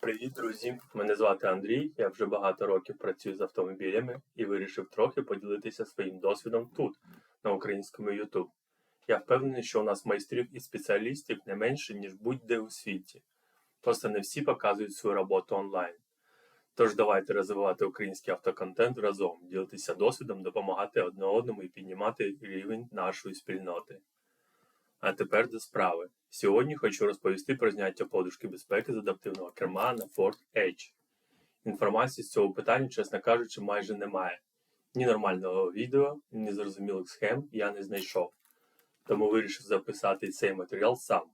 Привіт, друзі! Мене звати Андрій. Я вже багато років працюю з автомобілями і вирішив трохи поділитися своїм досвідом тут, на українському YouTube. Я впевнений, що у нас майстрів і спеціалістів не менше, ніж будь-де у світі. Просто не всі показують свою роботу онлайн. Тож давайте розвивати український автоконтент разом, ділитися досвідом, допомагати одне одному і піднімати рівень нашої спільноти. А тепер до справи. Сьогодні хочу розповісти про зняття подушки безпеки з адаптивного керма на Ford Edge. Інформації з цього питання, чесно кажучи, майже немає. Ні нормального відео, ні зрозумілих схем я не знайшов. Тому вирішив записати цей матеріал сам.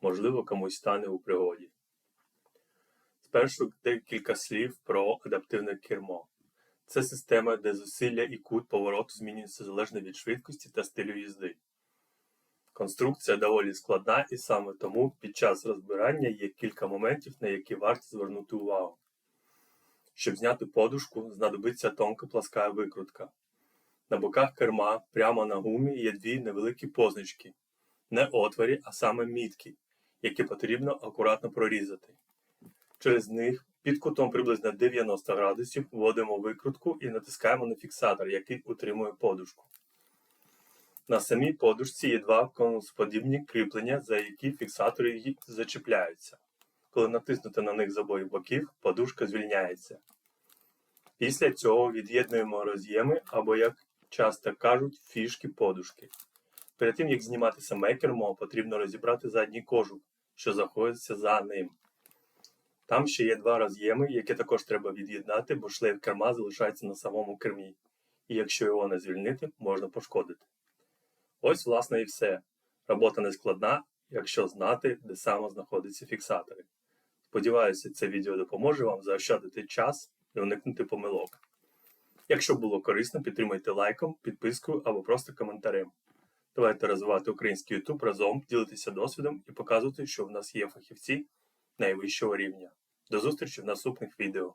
Можливо, комусь стане у пригоді. Спершу декілька слів про адаптивне кермо. Це система, де зусилля і кут повороту змінюються залежно від швидкості та стилю їзди. Конструкція доволі складна, і саме тому під час розбирання є кілька моментів, на які варто звернути увагу. Щоб зняти подушку, знадобиться тонка пласка викрутка. На боках керма прямо на гумі є дві невеликі позначки, не отворі, а саме мітки, які потрібно акуратно прорізати. Через них під кутом приблизно 90 градусів вводимо викрутку і натискаємо на фіксатор, який утримує подушку. На самій подушці є два конусподібні кріплення, за які фіксатори зачіпляються. Коли натиснути на них з обох боків, подушка звільняється. Після цього від'єднуємо роз'єми або, як часто кажуть, фішки подушки. Перед тим як знімати саме кермо, потрібно розібрати задній кожух, що знаходиться за ним. Там ще є два роз'єми, які також треба від'єднати, бо шлейф керма залишається на самому кермі, і якщо його не звільнити, можна пошкодити. Ось, власне, і все. Робота не складна, якщо знати, де саме знаходяться фіксатори. Сподіваюся, це відео допоможе вам заощадити час і уникнути помилок. Якщо було корисно, підтримайте лайком, підпискою або просто коментарем. Давайте розвивати український YouTube разом, ділитися досвідом і показувати, що в нас є фахівці найвищого рівня. До зустрічі в наступних відео.